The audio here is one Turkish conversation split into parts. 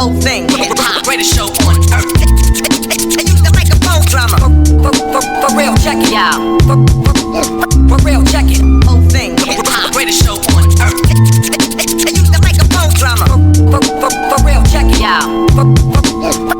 whole thing. Greatest show on earth. Drama. For, for, for, real, check it out. For, for, real, check it. Whole thing. Greatest show on earth. Drama. For, for, for real, check it out.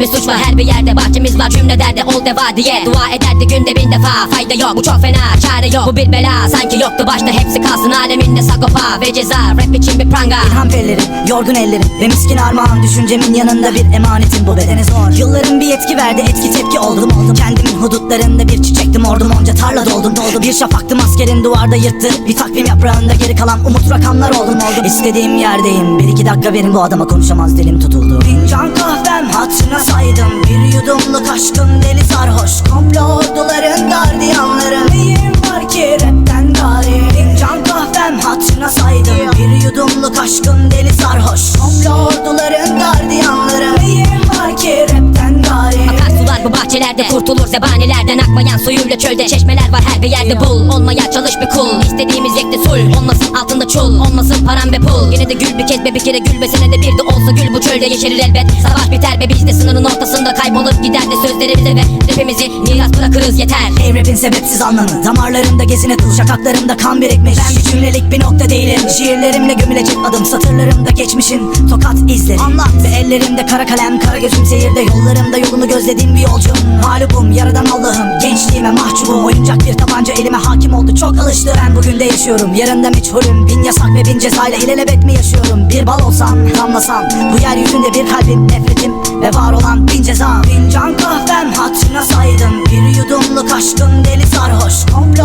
bir suç var Her bir yerde bahçemiz var. Cümle derdi ol deva diye. Dua ederdi günde bin defa. Fayda yok. Bu çok fena. Çare yok. Bu bir bela. Sanki yoktu başta. Hepsi kalsın Aleminde sagopa ve ceza. Rap için bir pranga. İlham pellerim, yorgun ellerim ve miskin armağan Düşüncemin yanında bir emanetim. Bu bedene zor. Yılların bir yetki verdi. Etki tepki oldum oldum. Kendimin hudutlarında bir çiçektim. Ordum onca tarla doldum doldum. Bir şafaktım askerin duvarda yırttı. Bir takvim yaprağında geri kalan umut rakamlar oldum oldum. İstediğim yerdeyim. Bir iki dakika verin bu adama konuşamaz dilim tutuldu. Fincan kahvem hatırına saydım Bir yudumluk aşkım deli sarhoş. Komplo orduların gardiyanları. Neyim var ki rapten gari? Fincan kahvem hatırına saydım Bir yudumluk aşkım deli Bahçelerde kurtulur zebanilerden Akmayan suyuyla çölde. Çeşmeler var her bir yerde bul. Olmaya çalış bir kul. İstediğimiz yekte sul. Olmasın altında çul. Olmasın param ve pul. Yine de gül bir kez be bir kere gülmesine de bir de olsa gül Bu çölde yeşerir elbet. Savaş biter be biz de sınırın ortasında Kaybolup gider de sözlerimize ve rapimizi miras bırakırız. Yeter. Ey rapin sebepsiz anlamı. Damarlarımda gezine kıl şakaklarımda kan birikmiş. Ben bir cümlelik bir nokta değilim. Şiirlerimle gömülecek adım Satırlarımda geçmişin tokat izleri. Anlat. Ve ellerimde kara kalem Kara gözüm seyirde yollarımda yolumu gözlediğim bir yolcum Mağlubum yaradan Allah'ım. Gençliğime mahcubum. Oyuncak bir tabanca elime hakim oldu. Çok alıştı. Ben bugün de yaşıyorum. Yarında meçhulüm. Bin yasak ve bin cezayla ilelebet mi yaşıyorum? Bir bal olsam damlasam. Bu yeryüzünde bir kalbim nefretim Ve var olan bin ceza Fincan kahvem hatırına saydım Bir yudumluk aşkım deli sarhoş. Komplo